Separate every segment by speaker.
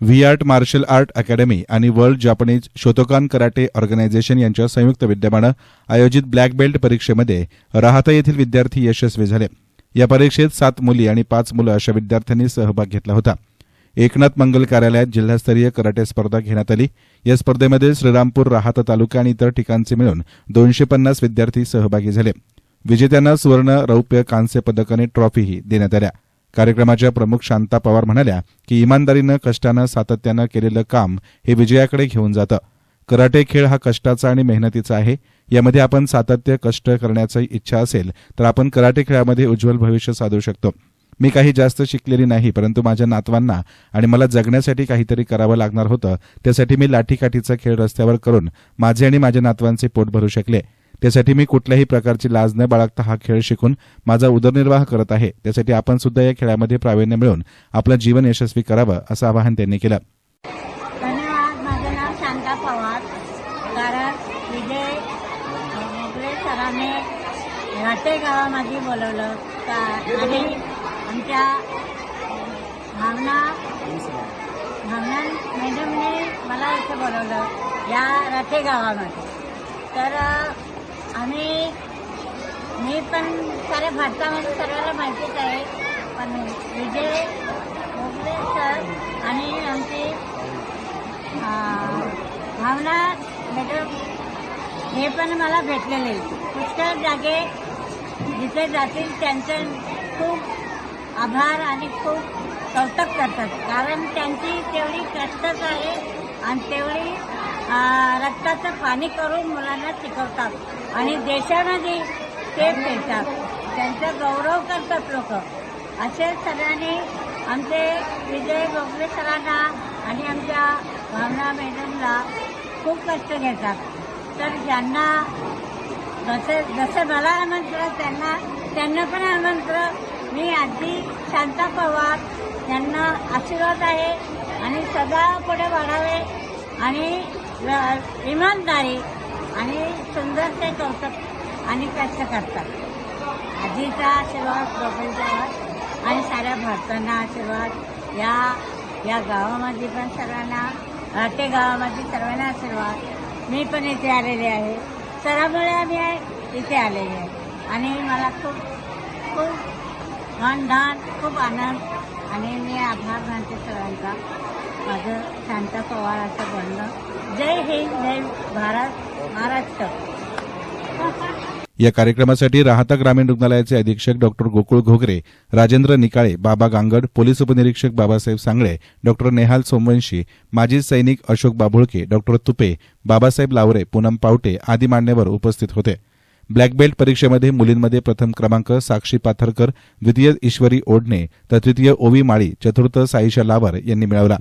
Speaker 1: V art martial art academy आणि world Japanese Shotokan karate organisation यांच्या संयुक्त विद्यमानं आयोजित ब्लॅक बेल्ट परीक्षेमध्ये राहता येथील विद्यार्थी यशस्वी झाले. या परीक्षेत सात मुली आणि पाच मुलं अशा विद्यार्थ्यांनी सहभाग घेतला होता. एकनाथ मंगल कार्यालयात जिल्हास्तरीय कराटे स्पर्धा घेण्यात आली. या स्पर्धेमध्ये श्रीरामपूर राहाता तालुका आणि इतर ठिकाणचे मिळून दोनशे पन्नास विद्यार्थी सहभागी झाले. विजेत्यांना सुवर्ण रौप्य कांस्य पदक आणि ट्रॉफीही देण्यात आल्या. कार्यक्रमाच्या प्रमुख शांता पवार म्हणाल्या की इमानदारीनं कष्टानं सातत्यानं केलेलं काम हे विजयाकडे घेऊन जातं. कराटे खेळ हा कष्टाचा आणि मेहनतीचा आहे. यामध्ये आपण सातत्य कष्ट करण्याची इच्छा असेल तर आपण कराटे खेळामध्ये उज्ज्वल भविष्य साधू शकतो. मी काही जास्त शिकलेली नाही परंतु माझ्या नातवांना आणि मला जगण्यासाठी काहीतरी करावं लागणार होतं त्यासाठी मी लाठीकाठीचा खेळ रस्त्यावर करून माझे आणि माझ्या नातवांचे पोट भरू शकले. त्यासाठी मी कुठल्याही प्रकारची लाज न बाळगता हा खेळ शिकून माझा उदरनिर्वाह करत आहे. त्यासाठी आपण सुद्धा या खेळामध्ये प्रावीण्य मिळवून आपलं जीवन यशस्वी करावं असं आवाहन त्यांनी केलं.
Speaker 2: धन्यवाद. माझं नाव शांता पवार. कारण विजय मोगले सरांनी राटे गावामध्ये बोलवलं. का आणि आमच्या भावना भावना मॅडमने मला इथं बोलवलं या राटे गावामध्ये तर आम्ही मी पण साऱ्या भारतामध्ये सर्वांना माहितीच आहे पण विजय मोगले सर आणि आमची भावना मॅडम हे पण मला भेटलेले. पुष्कळ जागे जिथे जातील त्यांचे खूप आभार आणि खूप कौतुक करतात कारण त्यांची तेवढी कष्टच आहे आणि तेवढी रक्ताचं पाणी करून मुलांना शिकवतात. आणि देशामध्ये ते फिरतात त्यांचा गौरव करतात लोक. असे सगळ्यांनी आमचे विजय गोखले सरांना आणि आमच्या भावना मॅडमला खूप कष्ट घेतात. तर ज्यांना जसं जसं मला आमंत्रण त्यांना त्यांना पण आमंत्रण. मी आजी शांता पवार यांना आशीर्वाद आहे आणि सदा पुढे वाढावे आणि इमानदारी आणि सुंदरते कौतुक आणि कष्ट करतात. आजीचा आशीर्वाद दोघांचा आणि साऱ्या भारतांना आशीर्वाद. या या गावामध्ये पण सर्वांना राहते गावामध्ये सर्वांना आशीर्वाद. मी पण इथे आलेले आहे. सरामुळे आम्ही आहे- इथे आलेले आहे. आणि मला खूप खूप मन धान खूप आनंद आणि मी आभार मानते सर्वांचा माझं शांता पवाराचं असं जय हिंद जय भारत महाराष्ट्र.
Speaker 1: या कार्यक्रमासाठी राहता ग्रामीण रुग्णालयाचे अधीक्षक डॉक्टर गोकुळ घोगरे राजेंद्र निकाळे बाबा गांगड पोलीस उपनिरीक्षक बाबासाहेब सांगळे डॉक्टर नेहाल सोमवंशी माजी सैनिक अशोक बाभुळके डॉक्टर तुपे बाबासाहेब लावरे पूनम पावटे आदी मान्यवर उपस्थित होते. ब्लॅक बेल्ट परीक्षेमध्ये मुलींमध्ये प्रथम क्रमांक साक्षी पाथरकर द्वितीय ईश्वरी ओढणे तर तृतीय ओवी माळी चतुर्थ साईशा लावर यांनी मिळवला.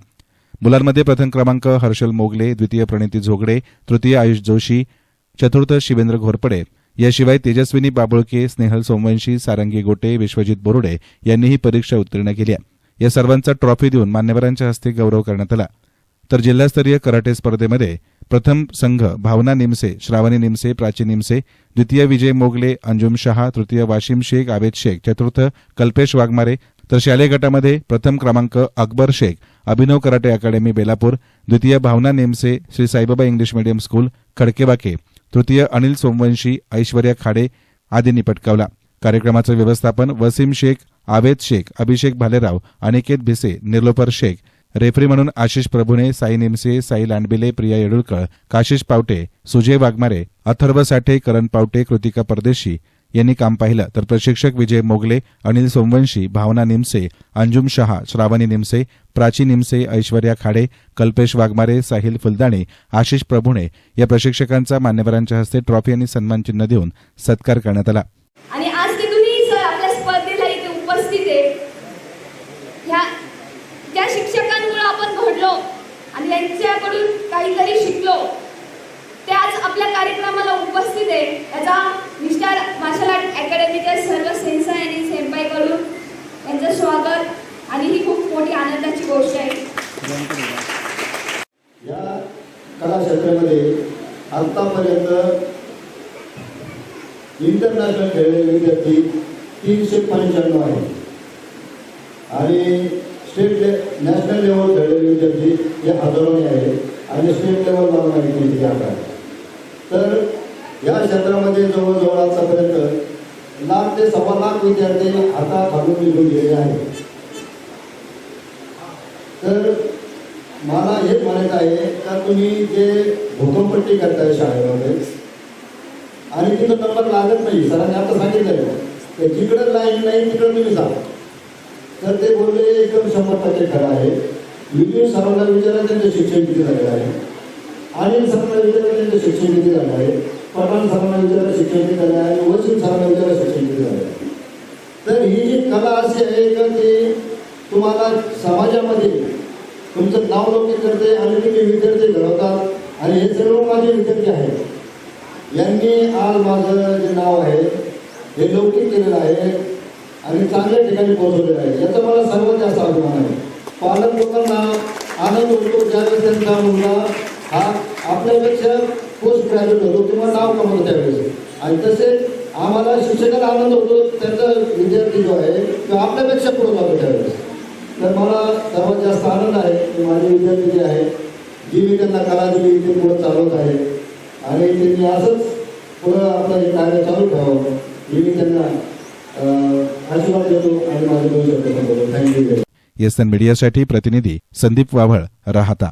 Speaker 1: मुलांमध्ये प्रथम क्रमांक हर्षल मोगले द्वितीय प्रणिती झोगडे तृतीय आयुष जोशी चतुर्थ शिवेंद्र घोरपडे. याशिवाय तेजस्विनी बाबुळके स्नेहल सोमवंशी सारंगी गोटे विश्वजित बोरुडे यांनी ही परीक्षा उत्तीर्ण केली आहे. या सर्वांचा ट्रॉफी देऊन मान्यवरांच्या हस्ते गौरव करण्यात आला. तर जिल्हास्तरीय कराटे स्पर्धेमध्ये प्रथम संघ भावना निमसे श्रावणी निमसे प्राची निमसे द्वितीय विजय मोगले अंजुम शहा तृतीय वाशिम शेख आवेद शेख चतुर्थ कल्पेश वाघमारे तर शालेय गटामध्ये प्रथम क्रमांक अकबर शेख अभिनव कराटे अकादमी बेलापूर द्वितीय Bhavana Nemase Shri Saibaba English medium school Khadkebake तृतीय अनिल सोमवंशी ऐश्वर्या खाडे आदींनी पटकावला कार्यक्रमाचं व्यवस्थापन वसीम शेख आवेद शेख अभिषेक भालेराव अनिकेत भिसे निर्लोपर शेख रेफरी म्हणून आशिष प्रभूने साई निमसे साई लांडबिले प्रिया येडुळकर काशिष पावटे सुजय वाघमारे अथर्व साठे करण पावटे कृतिका परदेशी यांनी काम पाहिलं. तर प्रशिक्षक विजय मोगले अनिल सोमवंशी भावना निमसे अंजुम शहा श्रावणी निमसे प्राची निमसे ऐश्वर्या खाडे कल्पेश वाघमारे साहिल फुलदाणे आशिष प्रभुणे या प्रशिक्षकांचा मान्यवरांच्या हस्ते ट्रॉफी आणि सन्मानचिन्ह देऊन सत्कार करण्यात आला.
Speaker 3: आणि आज तिथूनही सर आपल्या स्पर्धेला इथे उपस्थित आहे त्या शिक्षक आपण घडलो आणि यांच्याकडून काहीतरी शिकलो. ते आज आपल्या कार्यक्रमाला उपस्थित आहे. याचा विस्तार मार्शल आर्ट अकॅडमीच्या सर्व सेन्सा आणि सेंपाईकडून यांचं स्वागत. आणि ही खूप मोठी आनंदाची गोष्ट आहे.
Speaker 4: या कला क्षेत्रामध्ये आतापर्यंत इंटरनॅशनल खेळलेले विद्यार्थी तीनशे पंच्याण्णव आहे आणि स्टेट ले नॅशनल लेवल खेळलेले विद्यार्थी हे हजारोने आहे आणि स्टेट लेवल मला माहिती आहे तर या क्षेत्रामध्ये जवळजवळ आतापर्यंत लाख ते सव्वा लाख विद्यार्थी आता खालून निघून गेलेले आहेत तर मला हेच म्हणायचं आहे का तुम्ही जे भूकंपट्टी करताय शाळेमध्ये आणि तिथं नंबर लागत नाही सरांनी आता सांगितलं आहे जिकडं लाईन नाही तिकडं तुम्ही जा तर ते बोलले एकदम शंभर टक्के खरं आहे. विविध सरांना विचारा त्यांचं शिक्षण किती झालेलं आहे? अनिल सरांना विचारा त्यांचं शिक्षण किती झालं आहे? पठाण सरांना विचारा शिक्षण किती झालं आहे? वसीम सरांना विचारा शिक्षण किती झालं आहे? तर ही जी कला अशी आहे का ती तुम्हाला समाजामध्ये तुमचं नाव लौकिक करते आणि तुम्ही विद्यार्थी घडवतात आणि हे सर्व माझे विद्यार्थी आहेत. यांनी आज माझं जे नाव आहे हे लौकिक केलेलं आहे. आणि चांगल्या ठिकाणी पोहोचवलेलं आहे याचा मला सर्वात जास्त अभिमान आहे. पालक लोकांना आनंद होतो ज्यावेळेस त्यांचा मुलगा हा आपल्यापेक्षा पोस्ट ग्रॅज्युएट होतो किंवा नाव कमवतो त्यावेळेस. आणि तसेच आम्हाला शिक्षकाला आनंद होतो त्यांचा विद्यार्थी जो आहे तो आपल्यापेक्षा पुढे जातो त्यावेळेस. तर मला सर्वात जास्त आनंद आहे की माझे विद्यार्थी जे आहे जी मी त्यांना कला दिली ते पुढे चालवत आहे आणि त्यांनी असंच पुढं आपलं हे कार्य चालू ठेवावं. ही मी त्यांना आशीर्वाद देतो आणि माझे थँक्यू.
Speaker 1: एस एन मीडियासाठी प्रतिनिधी संदीप वाभळ राहता.